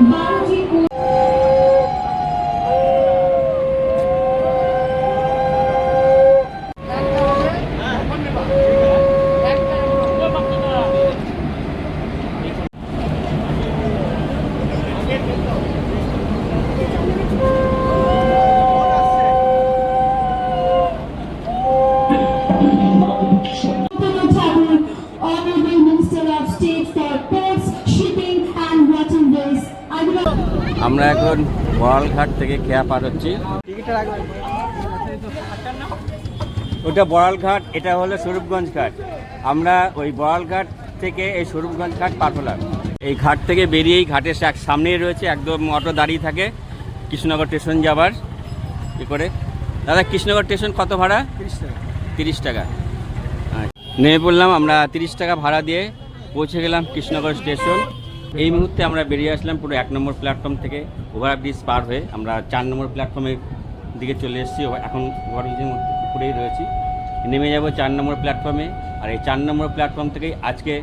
Bye. খেয়া পার হচ্ছি। ওটা বড়ালঘাট এটা হলো স্বরূপগঞ্জ ঘাট। আমরা ওই বড়ালঘাট থেকে এই স্বরূপগঞ্জ ঘাট পার হলাম। এই ঘাট থেকে বেরিয়েই ঘাটের এক- সামনেই রয়েছে একদম অটো দাঁড়িয়ে থাকে কৃষ্ণনগর স্টেশন যাবার এ করে। দাদা কৃষ্ণনগর স্টেশন কত ভাড়া? তিরিশ টাকা। তিরিশ টাকা। আচ্ছা। নেমে পড়লাম আমরা তিরিশ টাকা ভাড়া দিয়ে পৌঁছে গেলাম কৃষ্ণনগর স্টেশন। এই মুহূর্তে আমরা বেরিয়ে আসলাম পুরো এক নম্বর প্ল্যাটফর্ম থেকে। ওভারব্রিজ পার হয়ে আমরা চার নম্বর প্ল্যাটফর্মের দিকে চলে এসেছি। এখন ওভারব্রিজের মধ্যে উপরেই রয়েছি। নেমে যাব চার নম্বর প্ল্যাটফর্মে আর এই চার নম্বর প্ল্যাটফর্ম থেকেই আজকে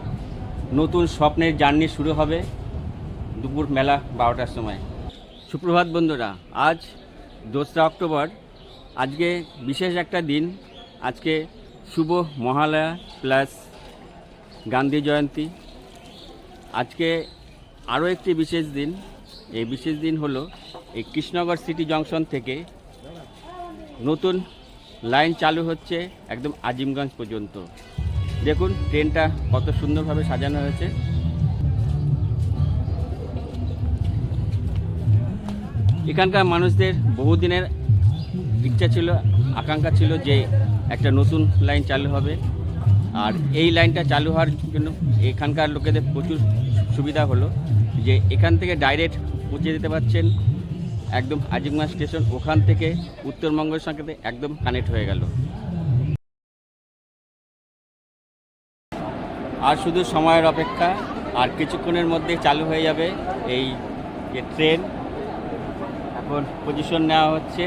নতুন স্বপ্নের জার্নি শুরু হবে দুপুর মেলা বারোটার সময়। সুপ্রভাত বন্ধুরা, আজ দোসরা অক্টোবর। আজকে বিশেষ একটা দিন। আজকে শুভ মহালয়া প্লাস গান্ধী জয়ন্তী। আজকে আরও একটি বিশেষ দিন। এই বিশেষ দিন হলো এই কৃষ্ণনগর সিটি জংশন থেকে নতুন লাইন চালু হচ্ছে একদম আজিমগঞ্জ পর্যন্ত। দেখুন, ট্রেনটা কত সুন্দরভাবে সাজানো হয়েছে। এখানকার মানুষদের বহুদিনের ইচ্ছা ছিল, আকাঙ্ক্ষা ছিল যে একটা নতুন লাইন চালু হবে। আর এই লাইনটা চালু হওয়ার জন্য এখানকার লোকেদের প্রচুর সুবিধা হলো। যে এখান থেকে ডাইরেক্ট পৌঁছে যেতে পারছেন একদম আজিমগঞ্জ স্টেশন, ওখান থেকে উত্তরবঙ্গের সঙ্গে একদম কানেক্ট হয়ে গেল। আর শুধু সময়ের অপেক্ষা, আর কিছুক্ষণের মধ্যে চালু হয়ে যাবে এই যে ট্রেন এখন পজিশন নেওয়া হচ্ছে।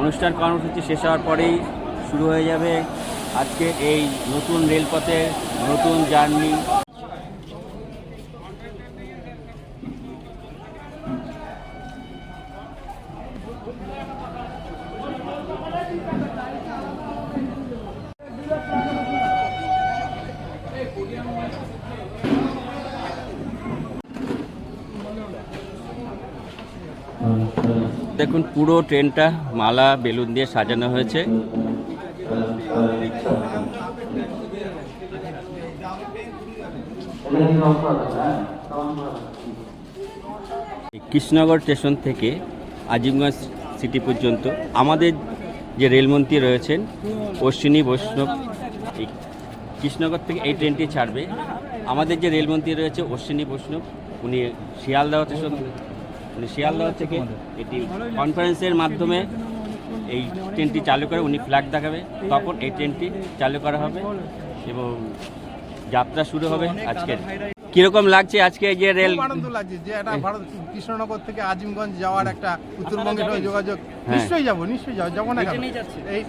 অনুষ্ঠান কর্মসূচি শেষ হওয়ার পরেই শুরু হয়ে যাবে আজকে এই নতুন রেলপথে নতুন জার্নি দেখুন, পুরো ট্রেনটা মালা, বেলুন দিয়ে সাজানো হয়েছে। কৃষ্ণনগর স্টেশন থেকে আজিমগঞ্জ সিটি পর্যন্ত আমাদের যে রেলমন্ত্রী রয়েছেন, অশ্বিনী বৈষ্ণব কৃষ্ণনগর থেকে এই ট্রেনটি ছাড়বে। আমাদের যে রেলমন্ত্রী রয়েছে অশ্বিনী বৈষ্ণব, উনি শিয়ালদহ স্টেশন উনি শিয়ালদহ থেকে এটি কনফারেন্সের মাধ্যমে এই ট্রেনটি চালু করে, উনি ফ্ল্যাগ দেখাবে। তখন এই ট্রেনটি চালু করা হবে এবং যাত্রা শুরু হবে আজকের। কীরকম লাগছে আজকে যে রেল? আনন্দ লাগছে যে একটা ভারত কৃষ্ণনগর থেকে আজিমগঞ্জ যাওয়ার একটা উত্তরবঙ্গের সঙ্গে যোগাযোগ। হ্যাঁ। নিশ্চয়ই যাব নিশ্চয়ই যাব। যাব না?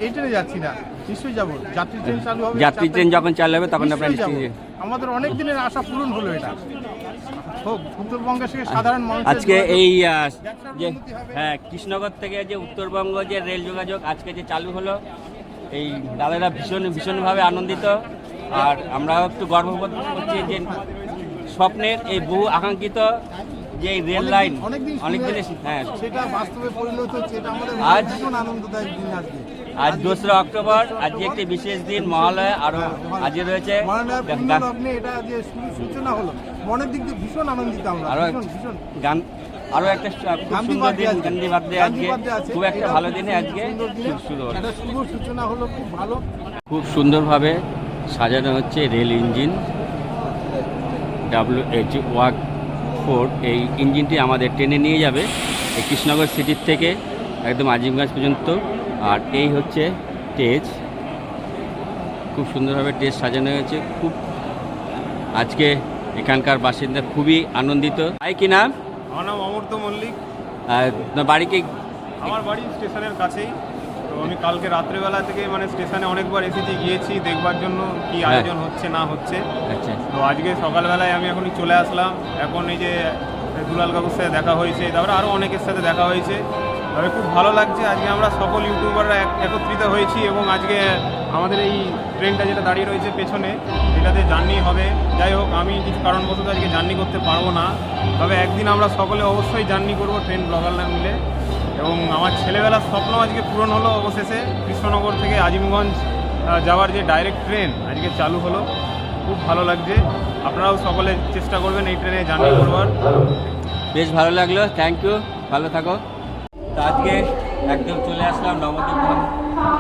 এই ট্রেনে যাচ্ছি না। নিশ্চয়ই যাব। যাত্রী ট্রেন চালু হবে যাত্রী ট্রেন যখন চালু হবে তখন আপনার নিশ্চয়ই যাব। আমাদের অনেক দিনের আশা পূরণ হলো এটা। হোক উত্তরবঙ্গের থেকে সাধারণ মানুষ আজকে এই যে হ্যাঁ কৃষ্ণনগর থেকে যে উত্তরবঙ্গ যে রেল যোগাযোগ আজকে যে চালু হলো এই দাদারা ভীষণ ভীষণভাবে আনন্দিত। আর আমরাও একটু গর্ববোধ করছি যে স্বপ্নের এই বহু আকাঙ্ক্ষিত যে রেল লাইন অনেক হ্যাঁ। সেটা বাস্তবে পরিণত হচ্ছে এটা আমাদের আজ- আনন্দদায়ক দিন আজকে। আজ দোসরা অক্টোবর আজকে একটি বিশেষ দিন মহালয়া আরও আজকে রয়েছে। মহালয়ার গা- পূর্ণ গা- লগ্নে এটা যে সূচনা হলো মনের দিক দিয়ে ভীষণ আনন্দিত আমরা আরও গান একটা খুব সুন্দর দিন আজকে। গান্ধী বার্থডে আজকে। খুব একটা ভালো দিনে আজকে শুরু হলো। শুভ সূচনা হলো খুব ভালো। খুব সুন্দরভাবে সাজানো হচ্ছে রেল ইঞ্জিন। ডাব্লিউ এইচ ওয়াক ফোর এই ইঞ্জিনটি আমাদের ট্রেনে নিয়ে যাবে এই কৃষ্ণনগর সিটির থেকে একদম আজিমগঞ্জ পর্যন্ত। আর এই হচ্ছে স্টেজ খুব সুন্দরভাবে স্টেজ সাজানো হয়েছে। খুব আজকে এখানকার বাসিন্দা খুবই আনন্দিত। আই কি নাম? আমার নাম অমর্ত মল্লিক। আর বাড়ি কি? আমার বাড়ি স্টেশনের কাছেই। তো আমি কালকে রাত্রেবেলা থেকে মানে স্টেশনে অনেকবার এসেছি গিয়েছি দেখবার জন্য কি হ্যাঁ। আয়োজন হচ্ছে না হচ্ছে। আচ্ছা। তো আজকে সকালবেলায় আমি এখনই চলে আসলাম। এখন এই যে দুলাল কাকুর সাথে দেখা হয়েছে তারপরে আরও অনেকের সাথে দেখা হয়েছে। তবে খুব ভালো লাগছে আজকে আমরা সকল ইউটিউবাররা একত্রিত হয়েছি এবং আজকে আমাদের এই ট্রেনটা যেটা দাঁড়িয়ে রয়েছে পেছনে এটাতে জার্নি হবে। যাই হোক আমি কিছু কারণবশত আজকে জার্নি করতে পারব না। তবে একদিন আমরা সকলে অবশ্যই জার্নি করব ট্রেন ব্লগাররা মিলে। এবং আমার ছেলেবেলার স্বপ্ন আজকে পূরণ হলো অবশেষে। কৃষ্ণনগর থেকে আজিমগঞ্জ যাওয়ার যে ডাইরেক্ট ট্রেন আজকে চালু হলো। খুব ভালো লাগছে। আপনারাও সকলে চেষ্টা করবেন এই ট্রেনে জার্নি করবার। বেশ ভালো লাগল। থ্যাংক ইউ ভালো থাকো। তো আজকে একদম চলে আসলাম নবদ্বীপ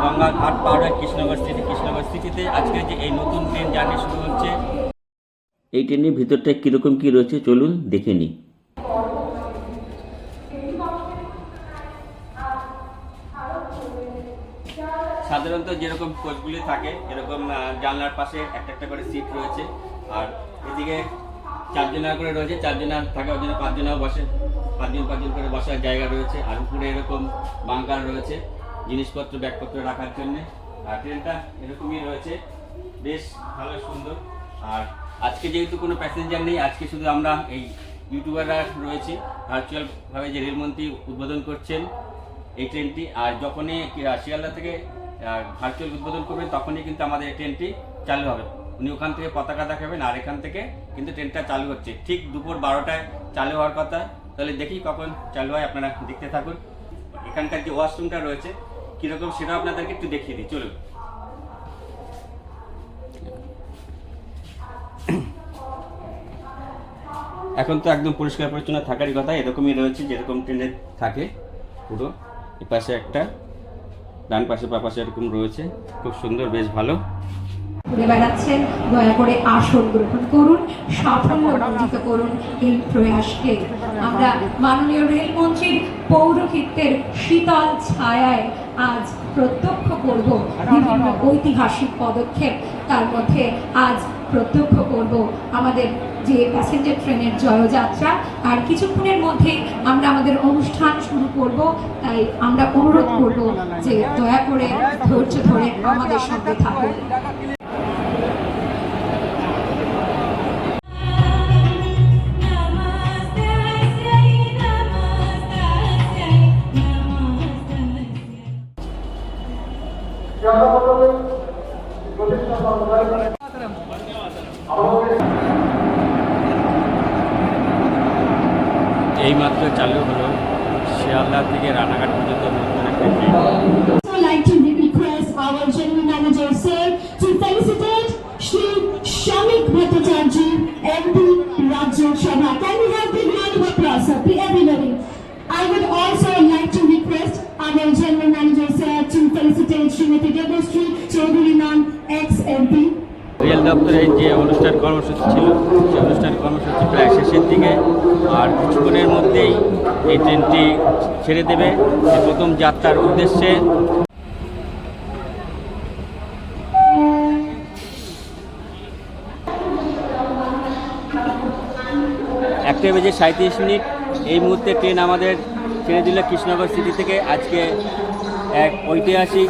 গঙ্গা ঘাট পার হয়ে কৃষ্ণনগর সিটি কৃষ্ণনগর সিটিতে আজকে যে এই নতুন ট্রেন জার্নি শুরু হচ্ছে এই ট্রেনের ভিতরটা কীরকম কী রয়েছে চলুন দেখে নিই। সাধারণত যেরকম কোচগুলি থাকে, এরকম জানলার পাশে একটা একটা করে সিট রয়েছে। আর এদিকে চারজনের করে রয়েছে চারজনের থাকে ওই জন্য পাঁচজনও বসে, পাঁচজন পাঁচজন করে বসার জায়গা রয়েছে। আর উপরে এরকম বাঙ্কার রয়েছে, জিনিসপত্র, ব্যাগপত্র রাখার জন্যে। আর ট্রেনটা এরকমই রয়েছে, বেশ ভালো সুন্দর। আর আজকে যেহেতু কোনো প্যাসেঞ্জার নেই, আজকে শুধু আমরা এই ইউটিউবাররা রয়েছি ভার্চুয়ালভাবে যে রেলমন্ত্রী উদ্বোধন করছেন এই ট্রেনটি। আর যখনই শিয়ালদা থেকে ভার্চুয়াল উদ্বোধন করবেন, তখনই কিন্তু আমাদের ট্রেনটি চালু হবে। উনি ওখান থেকে পতাকা দেখাবেন আর এখান থেকে কিন্তু ট্রেনটা চালু হচ্ছে। ঠিক দুপুর বারোটায় চালু হওয়ার কথা। তাহলে দেখি কখন চালু হয়, আপনারা দেখতে থাকুন। এখানকার যে ওয়াশরুমটা রয়েছে, কীরকম সেটাও আপনাদেরকে একটু দেখিয়ে দিই। চলুন। এখন তো একদম পরিষ্কার পরিচ্ছন্ন থাকারই কথা, এরকমই রয়েছে, যেরকম ট্রেনে থাকে পুরো। এপাশে একটা ডান পাশে, বা পাশে এরকম রয়েছে। খুব সুন্দর, বেশ ভালো। ঘুরে বেড়াচ্ছেন, দয়া করে আসন গ্রহণ করুন, সাফল্য মণ্ডিত করুন এই প্রয়াসকে। আমরা মাননীয় রেলমন্ত্রীর শীতল ছায়ায় আজ প্রত্যক্ষ করব বিভিন্ন ঐতিহাসিক পদক্ষেপ। তার মধ্যে আজ প্রত্যক্ষ করব আমাদের যে প্যাসেঞ্জার ট্রেনের জয়যাত্রা, আর কিছুক্ষণের মধ্যে আমরা আমাদের অনুষ্ঠান শুরু করব। তাই আমরা অনুরোধ করব যে দয়া করে ধৈর্য ধরে আমাদের সঙ্গে থাকুন। Debashree Chaudhary Ma'am, ex-MP. Rail দপ্তরের যে অনুষ্ঠান কর্মসূচি ছিল সেই অনুষ্ঠান কর্মসূচি প্রায় শেষের দিকে আর কিছুক্ষণের মধ্যেই এই ট্রেনটি ছেড়ে দেবে। প্রথম যাত্রার উদ্দেশ্যে একটা বেজে সাঁত্রিশ মিনিট। এই মুহূর্তে ট্রেন আমাদের ছেড়ে দিল কৃষ্ণনগর সিটি থেকে। আজকে এক ঐতিহাসিক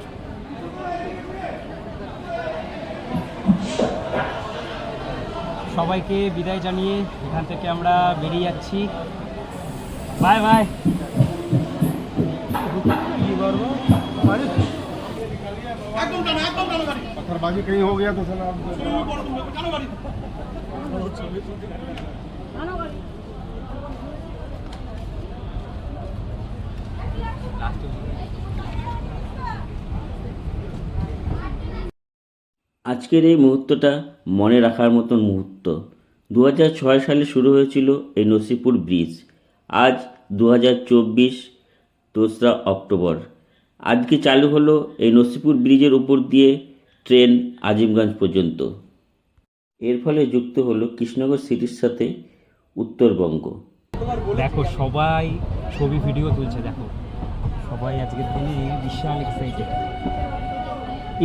সবাইকে বিদায় জানিয়ে এখান থেকে আমরা বেরিয়ে যাচ্ছি বাই বাই কি করবো पत्थरबाजी कहीं हो गया तो साला আজকের এই মুহূর্তটা মনে রাখার মতন মুহূর্ত। দু সালে শুরু হয়েছিল এই নসিপুর ব্রিজ। আজ দু হাজার চব্বিশ দোসরা অক্টোবর। আজকে চালু হলো এই নসিপুর ব্রিজের উপর দিয়ে ট্রেন আজিমগঞ্জ পর্যন্ত। এর ফলে যুক্ত হলো কৃষ্ণনগর সিটির সাথে উত্তরবঙ্গ। দেখো, সবাই ছবি, ভিডিও তুলছে, দেখো। সবাই আজকের দিনে বিশাল এক্সাইটেড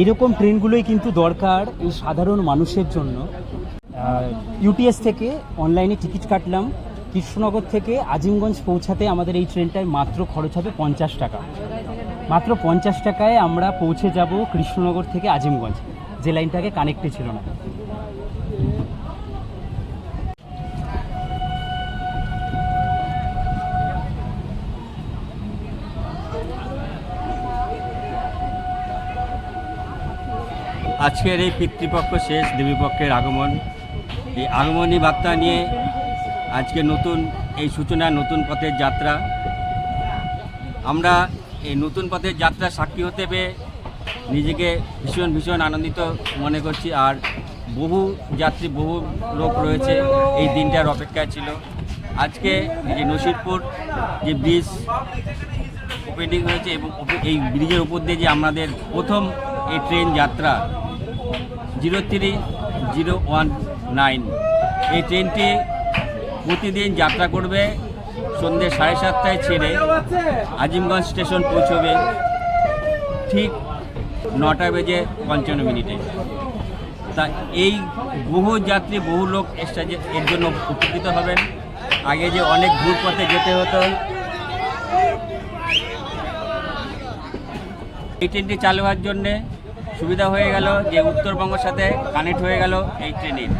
এরকম ট্রেনগুলোই কিন্তু দরকার এই সাধারণ মানুষের জন্য। ইউটিএস থেকে অনলাইনে টিকিট কাটলাম। কৃষ্ণনগর থেকে আজিমগঞ্জ পৌঁছাতে আমাদের এই ট্রেনটায় মাত্র খরচ হবে পঞ্চাশ টাকা। মাত্র পঞ্চাশ টাকায় আমরা পৌঁছে যাব কৃষ্ণনগর থেকে আজিমগঞ্জ। যে লাইনটাকে কানেক্টে ছিল না। আজকের এই পিতৃপক্ষ শেষ, দেবীপক্ষের আগমন। এই আগমনী বার্তা নিয়ে আজকে নতুন, এই সূচনা নতুন পথের যাত্রা। আমরা এই নতুন পথের যাত্রা সাক্ষী হতে পেয়ে নিজেকে ভীষণ ভীষণ আনন্দিত মনে করছি। আর বহু যাত্রী, বহু লোক রয়েছে এই দিনটার অপেক্ষায় ছিল। আজকে যে নসিরপুর যে ব্রিজ ওপেনিং হয়েছে এবং এই ব্রিজের উপর দিয়ে যে আমাদের প্রথম এই ট্রেন যাত্রা zero three zero one nine. এই ট্রেনটি প্রতিদিন যাত্রা করবে সন্ধ্যে সাড়ে সাতটায় ছেড়ে আজিমগঞ্জ স্টেশন পৌঁছবে ঠিক নটা বেজে পঞ্চান্ন মিনিটে। তা এই বহু যাত্রী, বহু লোক এর জন্য উপকৃত হবেন। আগে যে অনেক ঘুর পথে যেতে হতো, এই ট্রেনটি চালু হওয়ার জন্যে সুবিধা হয়ে গেল যে উত্তরবঙ্গের সাথে কানেক্ট হয়ে গেল এই ট্রেনের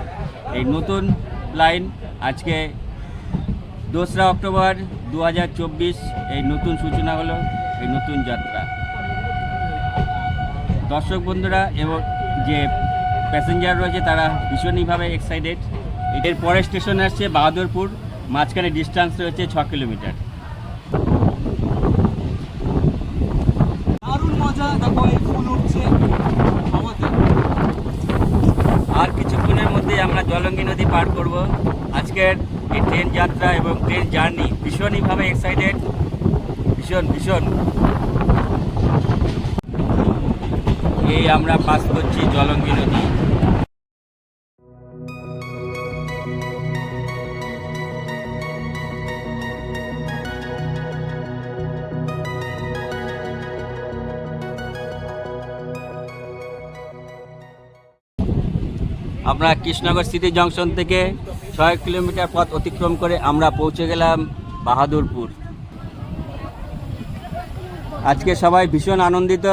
এই নতুন লাইন আজকে দোসরা অক্টোবর দু হাজার চব্বিশ এই নতুন সূচনা হলো, এই নতুন যাত্রা। দর্শক বন্ধুরা, এবং যে প্যাসেঞ্জার রয়েছে তারা ভীষণইভাবে এক্সাইটেড এর পরের স্টেশন আসছে বাহাদুরপুর, মাঝখানে ডিস্টেন্স রয়েছে ছ কিলোমিটার আর কিছুক্ষণের মধ্যে আমরা জলঙ্গি নদী পার করব আজকের এই ট্রেন যাত্রা এবং ট্রেন জার্নি ভীষণইভাবে এক্সাইটেড ভীষণ ভীষণ। এই আমরা পাস করছি জলঙ্গি নদী। আমরা কৃষ্ণনগর সিটি জংশন থেকে ছয় কিলোমিটার পথ অতিক্রম করে আমরা পৌঁছে গেলাম বাহাদুরপুর। আজকে সবাই ভীষণ আনন্দিত।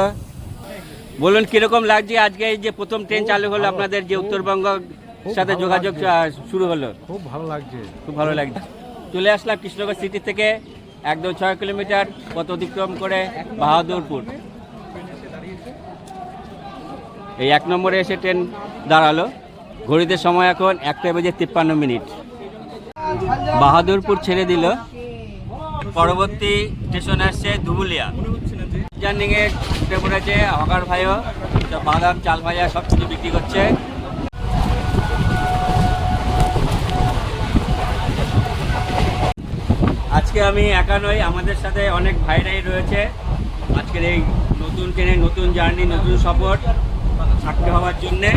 বলুন কীরকম লাগছে আজকে এই যে প্রথম ট্রেন চালু হলো আপনাদের যে উত্তরবঙ্গ সাথে যোগাযোগ শুরু হলো। খুব ভালো লাগছে। খুব ভালো লাগছে। চলে আসলাম কৃষ্ণনগর সিটি থেকে একদম ছয় কিলোমিটার পথ অতিক্রম করে বাহাদুরপুর। এই এক নম্বরে এসে ট্রেন দাঁড়াল। ঘড়িতে সময় এখন একটা বেজে তিপ্পান্ন মিনিট। বাহাদুরপুর ছেড়ে দিল। পরবর্তী স্টেশন আসছে ধুবুলিয়া। জার্নিংয়ে উঠে পড়েছে হকার ভাইও। বাদাম, চাল ভাজা সব কিছু বিক্রি করছে। আজকে আমি একা নই, আমাদের সাথে অনেক ভাইরাই রয়েছে। আজকের এই নতুন ট্রেনে নতুন জার্নি, নতুন সফর, থাকতে হওয়ার জন্যে।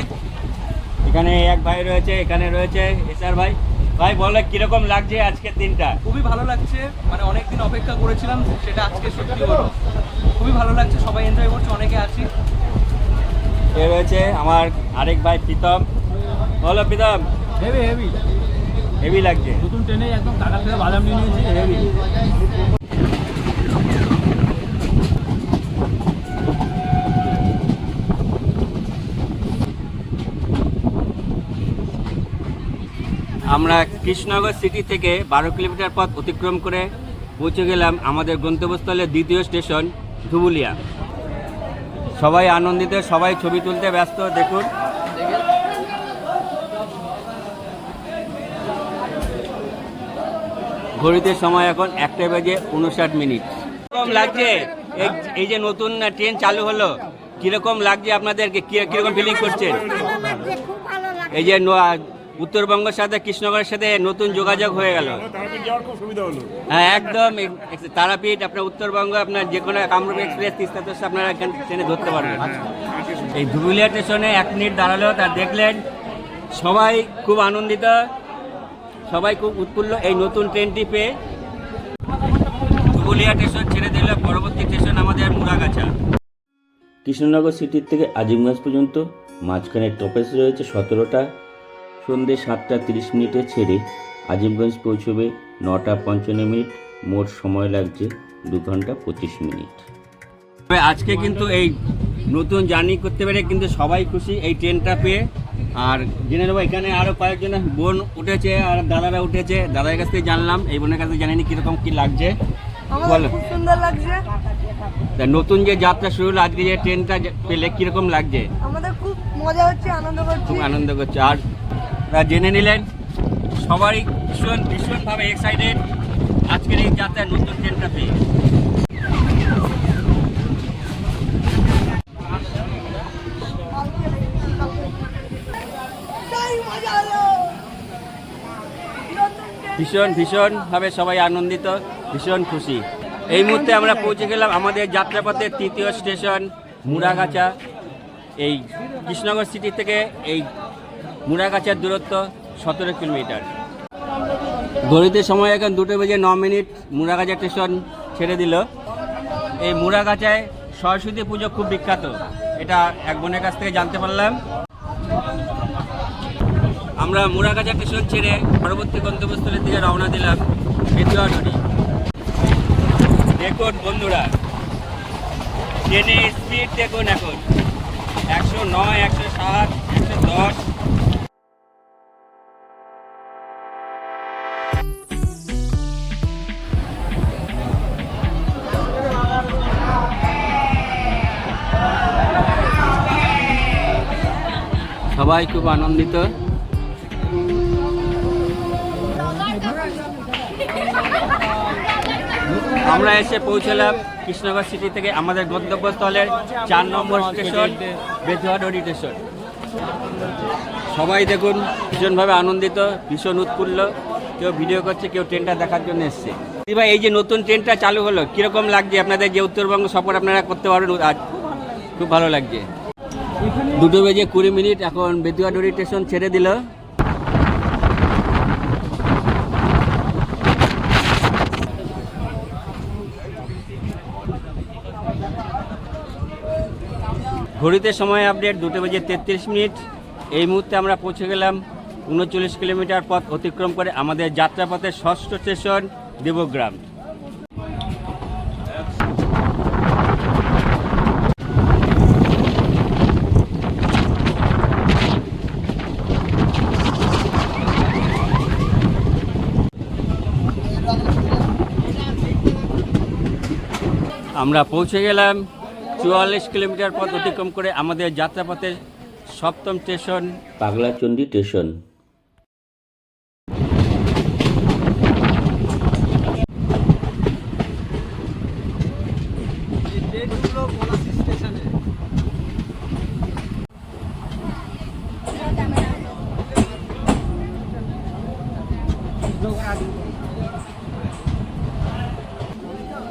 এখানে এক ভাই রয়েছে এখানে রয়েছে এসআর ভাই। ভাই বলে কীরকম লাগছে আজকের দিনটা? খুবই ভালো লাগছে। মানে অনেক দিন অপেক্ষা করেছিলাম সেটা আজকে সত্যি হলো খুবই ভালো লাগছে সবাই এনজয় করছে অনেকে আছি। এ রয়েছে আমার আরেক ভাই প্রীতম। বলো প্রীতম। হেভি হেভি হেভি লাগছে। নতুন ট্রেনে একদম কাকার থেকে বাদাম নিয়ে নিয়েছি হেভি আমরা কৃষ্ণনগর সিটি থেকে বারো কিলোমিটার পথ অতিক্রম করে পৌঁছে গেলাম আমাদের গন্তব্যস্থলের দ্বিতীয় স্টেশন ধুবুলিয়া। সবাই আনন্দিত সবাই ছবি তুলতে ব্যস্ত দেখুন। ঘড়িতে সময় এখন একটা বেজে উনষাট মিনিট। কম লাগছে? এই- এই যে নতুন ট্রেন চালু হলো কীরকম লাগছে আপনাদেরকে? কি- কীরকম ফিলিং করছেন? লাগে এই যে উত্তরবঙ্গের সাথে কৃষ্ণগড়ের সাথে নতুন যোগাযোগ হয়ে গেল। হ্যাঁ একদম। এক- এক- তারাপীঠ আপনার উত্তরবঙ্গ আপনার যে কোনো কামরূপ এক্সপ্রেস তিস্তা তোস্তা আপনারা এখান ট্রেনে ধরতে পারবেন। এই ধুবুলিয়া স্টেশনে এক মিনিট দাঁড়াল তা দেখলেন সবাই খুব আনন্দিত সবাই খুব উৎফুল্ল এই নতুন ট্রেনটি পেয়ে। ধুবুলিয়া স্টেশন ছেড়ে দিল পরবর্তী স্টেশন আমাদের মুরাগাছা কৃষ্ণনগর সিটির থেকে আজিমগঞ্জ পর্যন্ত মাঝখানে টপেস রয়েছে সতেরোটা। সন্ধ্যে সাতটা তিরিশ মিনিটে ছেড়ে আজিমগঞ্জ পৌঁছবে নটা পঞ্চান্ন মিনিট। মোট সময় লাগছে দু ঘণ্টা পঁচিশ মিনিট। আজকে কিন্তু এই নতুন জার্নি করতে পেরে কিন্তু সবাই খুশি এই ট্রেনটা পেয়ে। আর জেনে নেব এখানে আরও কয়েকজন বোন উঠেছে আর দাদারা উঠেছে। দাদার কাছ থেকে জানলাম এই বোনের কাছে জানিনি কীরকম কী লাগছে। বলো। সুন্দর লাগছে। তা নতুন যে যাত্রা শুরু হলো আজকে যে ট্রেনটা পেলে কীরকম লাগছে? আমাদের খুব মজা হচ্ছে আনন্দ করছি। খুব আনন্দ করছে। আর জেনে নিলেন, সবারই ভীষণ, ভীষণভাবে এক্সাইটেড আজকের এই যাত্রায় নতুন ট্রেনটা পেয়ে ভীষণ, ভীষণভাবে সবাই আনন্দিত, ভীষণ খুশি। এই মুহূর্তে আমরা পৌঁছে গেলাম আমাদের যাত্রাপথের তৃতীয় স্টেশন, মুড়াগাছা, এই কৃষ্ণনগর সিটি থেকে এই মুড়াগাছার দূরত্ব সতেরো কিলোমিটার। ঘড়িতে সময় এখন দুটো বেজে ন মিনিট, মুড়াগাছা স্টেশন ছেড়ে দিল। এই মুড়াগাছায় সরস্বতী পুজো খুব বিখ্যাত। এটা এক বোনের কাছ থেকে জানতে পারলাম। আমরা মুড়াগাছা স্টেশন ছেড়ে পরবর্তী গন্তব্যস্থলের দিকে রওনা দিলাম বেতুয়াডি দেখুন বন্ধুরা, ট্রেনের স্পিড দেখুন এখন। একশো নয়, একশো সাত, একশো দশ সবাই খুব আনন্দিত। আমরা এসে পৌঁছলাম কৃষ্ণনগর সিটি থেকে আমাদের গন্তব্যস্থলের চার নম্বর স্টেশন বেতুয়াডি স্টেশন সবাই দেখুন, ভীষণভাবে আনন্দিত, ভীষণ উৎফুল্ল। কেউ ভিডিও করছে, কেউ ট্রেনটা দেখার জন্য এসছে। ভাই, এই যে নতুন ট্রেনটা চালু হলো, কীরকম লাগছে? আপনাদের যে উত্তরবঙ্গ সফর আপনারা করতে পারবেন খুব ভালো লাগছে। দুটো বেজে কুড়ি মিনিট, এখন বেতুয়াডি স্টেশন ছেড়ে দিল। ঘড়িতে সময় আপডেট দুটো বেজে তেত্রিশ মিনিট। এই মুহূর্তে আমরা পৌঁছে গেলাম উনচল্লিশ কিলোমিটার পথ অতিক্রম করে আমাদের যাত্রাপথের ষষ্ঠ স্টেশন দেবগ্রাম। আমরা পৌঁছে গেলাম চুয়াল্লিশ কিলোমিটার পথ অতিক্রম করে আমাদের যাত্রাপথের সপ্তম স্টেশন পাগলাচন্ডী স্টেশন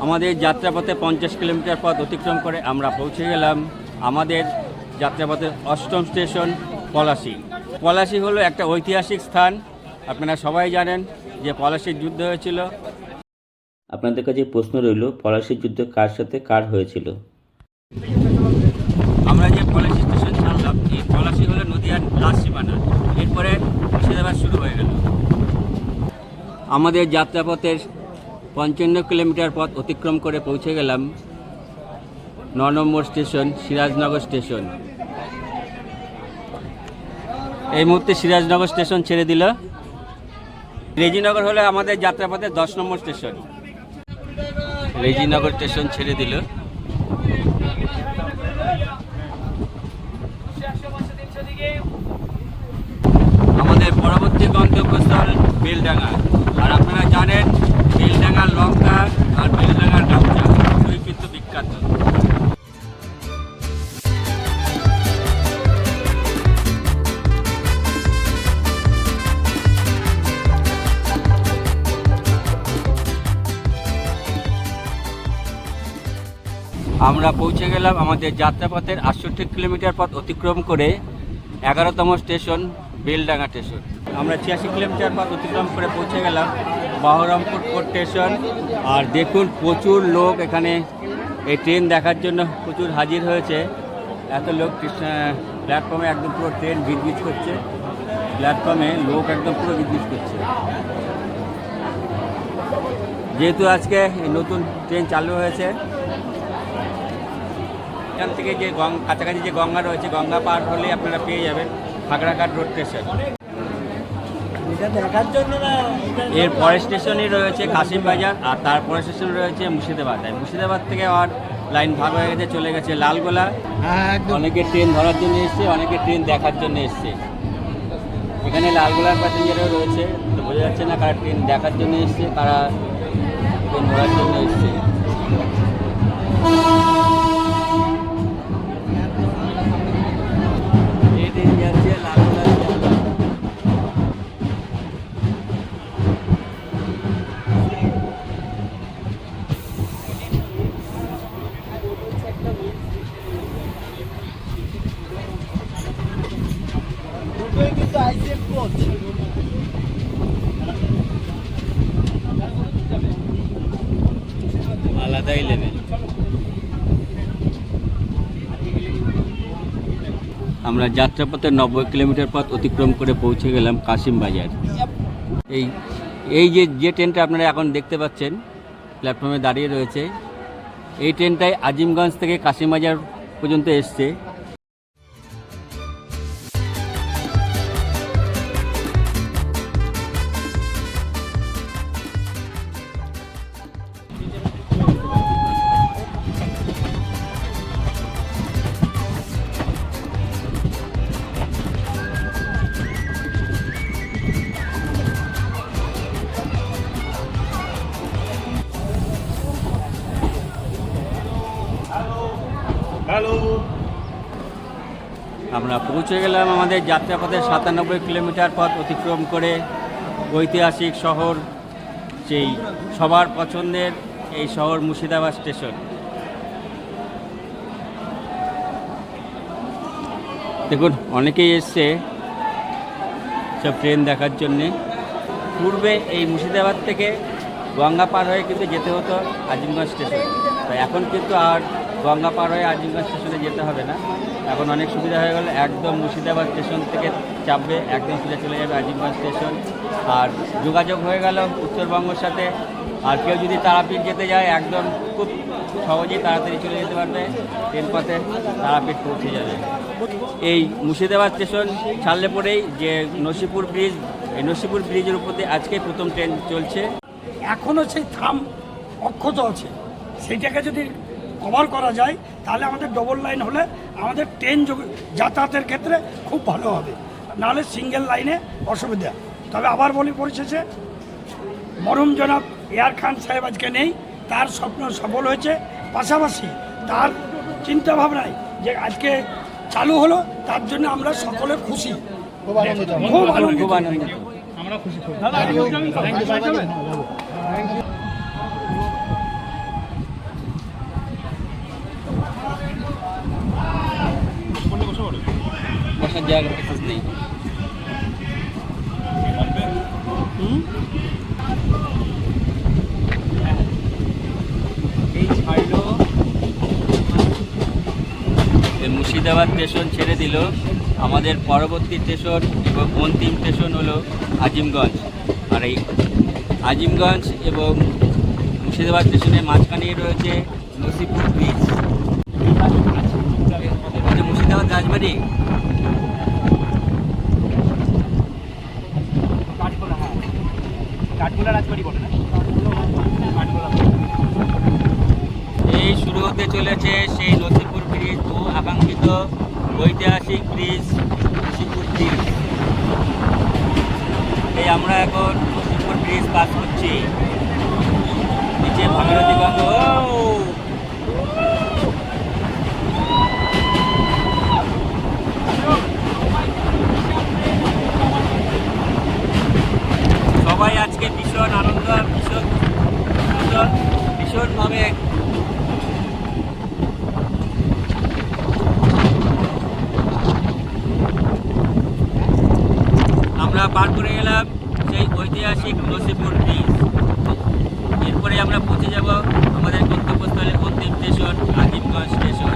আমাদের যাত্রাপথে পঞ্চাশ কিলোমিটার পথ অতিক্রম করে আমরা পৌঁছে গেলাম আমাদের যাত্রাপথের অষ্টম স্টেশন পলাশি। পলাশি হলো একটা ঐতিহাসিক স্থান। আপনারা সবাই জানেন যে পলাশির যুদ্ধ হয়েছিল। আপনাদের কাছে প্রশ্ন রইল পলাশির যুদ্ধ কার সাথে কার হয়েছিল? আমরা যে পলাশি স্টেশন ছাড়লাম এই পলাশি হলো নদীয়ার লাস্ট সীমানা। এরপরে মুর্শিদাবাদ শুরু হয়ে গেল। আমাদের যাত্রাপথের পঞ্চান্ন কিলোমিটার পথ অতিক্রম করে পৌঁছে গেলাম ন নম্বর স্টেশন, সিরাজনগর স্টেশন। এই মুহূর্তে সিরাজনগর স্টেশন ছেড়ে দিল। রেজিনগর হলো আমাদের যাত্রাপথের দশ নম্বর স্টেশন। রেজিনগর স্টেশন ছেড়ে দিল। আমাদের পরবর্তী গন্তব্যস্থল বেলডাঙ্গা। আর আপনারা জানেন লঙ্কা আর বেলডাঙ্গার গামছা দুই কিন্তু বিখ্যাত। আমরা পৌঁছে গেলাম আমাদের যাত্রাপথের আটষট্টি কিলোমিটার পথ অতিক্রম করে এগারোতম স্টেশন, বেলডাঙ্গা স্টেশন। আমরা ছিয়াশি কিলোমিটার পথ অতিক্রম করে পৌঁছে গেলাম। বহরমপুর কোর্ট স্টেশন আর দেখুন, প্রচুর লোক এখানে এই ট্রেন দেখার জন্য প্রচুর হাজির হয়েছে। এত লোক প্ল্যাটফর্মে একদম পুরো ট্রেন ভিড় করছে। প্ল্যাটফর্মে লোক একদম পুরো ভিড় করছে। যেহেতু আজকে নতুন ট্রেন চালু হয়েছে, এখান থেকে যে গঙ্গা কাছাকাছি যে গঙ্গা রয়েছে, গঙ্গা পার হলে আপনারা পেয়ে যাবেন। খাগড়াঘাট রোড স্টেশন এর পরের স্টেশনই রয়েছে কাশিমবাজার আর তারপরের স্টেশন রয়েছে মুর্শিদাবাদ। আর মুর্শিদাবাদ থেকে আবার লাইন ভাগ হয়ে গেছে চলে গেছে লালগোলা। অনেকে ট্রেন ধরার জন্য এসছে অনেকে ট্রেন দেখার জন্য এসছে। এখানে লালগোলার প্যাসেঞ্জারও রয়েছে তো বোঝা যাচ্ছে না কারা ট্রেন দেখার জন্য এসছে কারা ট্রেন ধরার জন্য এসছে। আমরা যাত্রাপথে নব্বই কিলোমিটার পথ অতিক্রম করে পৌঁছে গেলাম কাশিম বাজার। এই এই যে যে ট্রেনটা আপনারা এখন দেখতে পাচ্ছেন প্ল্যাটফর্মে দাঁড়িয়ে রয়েছে, এই ট্রেনটাই আজিমগঞ্জ থেকে কাশিম বাজার পর্যন্ত এসছে। পৌঁছে গেলাম আমাদের যাত্রাপথের সাতানব্বই কিলোমিটার পথ অতিক্রম করে ঐতিহাসিক শহর সেই সবার পছন্দের এই শহর মুর্শিদাবাদ স্টেশন। দেখুন, অনেকেই এসছে সব ট্রেন দেখার জন্যে। পূর্বে এই মুর্শিদাবাদ থেকে গঙ্গা পার হয়ে কিন্তু যেতে হতো আজিমগঞ্জ স্টেশন। তো এখন কিন্তু আর গঙ্গা পার হয়ে আজিমগঞ্জ স্টেশনে যেতে হবে না। এখন অনেক সুবিধা হয়ে গেল। একদম মুর্শিদাবাদ স্টেশন থেকে চাপবে, একদম সোজা চলে যাবে আজিমগঞ্জ স্টেশন। আর যোগাযোগ হয়ে গেল উত্তরবঙ্গের সাথে। আর কেউ যদি তারাপীঠ যেতে যায়, একদম খুব সহজেই তাড়াতাড়ি চলে যেতে পারবে। ট্রেন পথে তারাপীঠ পৌঁছে যাবে। এই মুর্শিদাবাদ স্টেশন ছাড়লে পরেই যে নসিপুর ব্রিজ, এই নসিপুর ব্রিজের উপর আজকে প্রথম ট্রেন চলছে। এখনও সেই থাম অক্ষত আছে। সেইটাকে যদি কভার করা যায় তাহলে আমাদের ডবল লাইন হলে আমাদের ট্রেন যোগ- যাতায়াতের ক্ষেত্রে খুব ভালো হবে। নাহলে সিঙ্গেল লাইনে অসুবিধা। তবে আবার বলি পরিশেষে মরহুম জনাব এয়ার খান সাহেব আজকে নেই তার স্বপ্ন সফল হয়েছে। পাশাপাশি তার চিন্তাভাবনায় যে আজকে চালু হলো তার জন্য আমরা সকলে খুশি। খুব আনন্দিত। খুব আনন্দিত। বসার জায়গা এই ছাড়লো মুর্শিদাবাদ স্টেশন ছেড়ে দিল। আমাদের পরবর্তী স্টেশন এবং অন্তিম স্টেশন হলো আজিমগঞ্জ। আর এই আজিমগঞ্জ এবং মুর্শিদাবাদ স্টেশনের মাঝখানেই রয়েছে নসিপুর ব্রিজ মুর্শিদাবাদ রাজবাড়ি? এই শুরু হতে চলেছে সেই লতিপুর ব্রিজ ও আকাঙ্ক্ষিত ঐতিহাসিক ব্রিজ লসিপুর ব্রিজ। এই আমরা এখন লসিপুর ব্রিজ পাস করছি। নিচে ভাগীরথী গঙ্গা। সবাই আজকে ভীষণ আনন্দ, ভীষণ ভীষণ ভীষণভাবে আমরা পার করে গেলাম সেই ঐতিহাসিক নসিপুর ব্রিজ এরপরে আমরা পৌঁছে যাব আমাদের গন্তব্যস্থলে অন্তিম স্টেশন আদিমগঞ্জ স্টেশন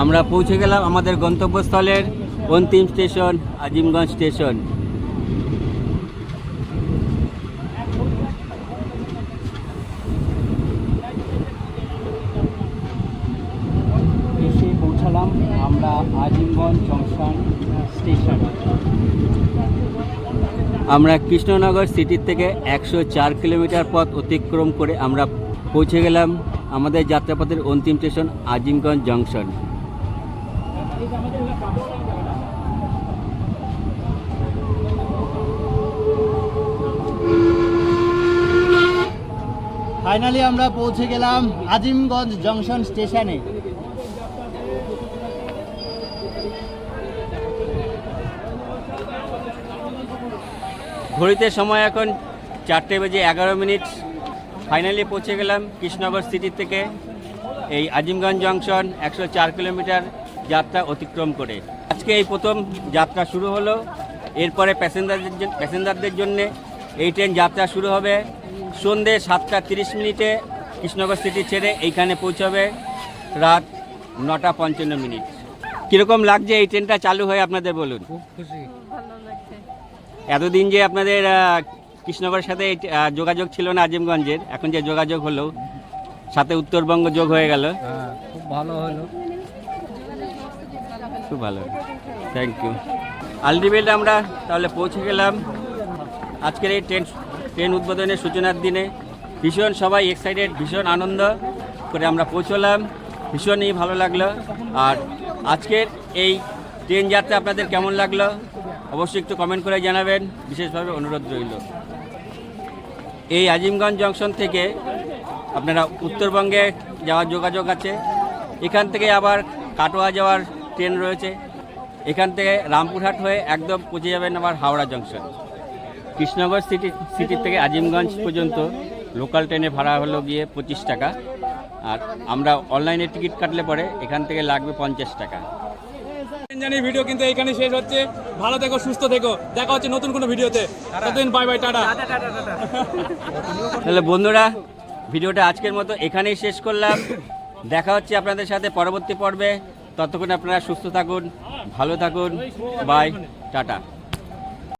আমরা পৌঁছে গেলাম আমাদের গন্তব্যস্থলের অন্তিম স্টেশন, আজিমগঞ্জ স্টেশন। এসে পৌঁছালাম আমরা আজিমগঞ্জ জংশন স্টেশন। আমরা কৃষ্ণনগর সিটির থেকে একশো চার কিলোমিটার পথ অতিক্রম করে আমরা পৌঁছে গেলাম আমাদের যাত্রাপথের অন্তিম স্টেশন আজিমগঞ্জ জংশন। ফাইনালি আমরা পৌঁছে গেলাম আজিমগঞ্জ জংশন স্টেশনে। ঘড়িতে সময় এখন চারটে বেজে এগারো মিনিট। ফাইনালি পৌঁছে গেলাম কৃষ্ণনগর সিটি থেকে। এই আজিমগঞ্জ জংশন একশো চার কিলোমিটার যাত্রা অতিক্রম করে। আজকে এই প্রথম যাত্রা শুরু হলো। এরপরে প্যাসেঞ্জারদের প্যাসেঞ্জারদের জন্য এই ট্রেন যাত্রা শুরু হবে সন্ধে সাতটা তিরিশ মিনিটে। কৃষ্ণনগর সিটি ছেড়ে এইখানে পৌঁছাবে রাত নটা পঞ্চান্ন মিনিট। কীরকম লাগছে এই ট্রেনটা চালু হয়ে আপনাদের বলুন? এতদিন যে আপনাদের আহ, কৃষ্ণনগরের সাথে এই, যোগাযোগ ছিল না আজিমগঞ্জের এখন যে যোগাযোগ হলো সাথে উত্তরবঙ্গ যোগ হয়ে গেল। খুব ভালো হলো। খুব ভালো। থ্যাংক ইউ আলটিমেট আমরা তাহলে পৌঁছে গেলাম। আজকের এই ট্রেন ট্রেন উদ্বোধনের সূচনার দিনে ভীষণ সবাই এক্সাইটেড ভীষণ আনন্দ করে আমরা পৌঁছলাম। ভীষণই ভালো লাগল। আর আজকের এই ট্রেন যাত্রা আপনাদের কেমন লাগল? অবশ্যই একটু কমেন্ট করে জানাবেন। বিশেষভাবে অনুরোধ রইল। এই আজিমগঞ্জ জংশন থেকে আপনারা উত্তরবঙ্গে যাওয়ার যোগাযোগ আছে। এখান থেকে আবার কাটোয়া যাওয়ার ট্রেন রয়েছে। এখান থেকে রামপুরহাট হয়ে একদম পৌঁছে যাবেন আবার হাওড়া জংশন কৃষ্ণনগর সিটি সিটির থেকে আজিমগঞ্জ পর্যন্ত লোকাল ট্রেনে ভাড়া হলো গিয়ে পঁচিশ টাকা। আর আমরা অনলাইনে টিকিট কাটলে পরে এখান থেকে লাগবে পঞ্চাশ টাকা। জানি ভিডিও কিন্তু এখানে শেষ হচ্ছে। ভালো থেকো সুস্থ থেকো। দেখা হচ্ছে নতুন কোনো ভিডিওতে ততদিন বাই বাই টাটা। তাহলে বন্ধুরা ভিডিওটা আজকের মতো এখানেই শেষ করলাম। দেখা হচ্ছে আপনাদের সাথে পরবর্তী পর্বে। ততক্ষণ আপনারা সুস্থ থাকুন ভালো থাকুন বাই টাটা।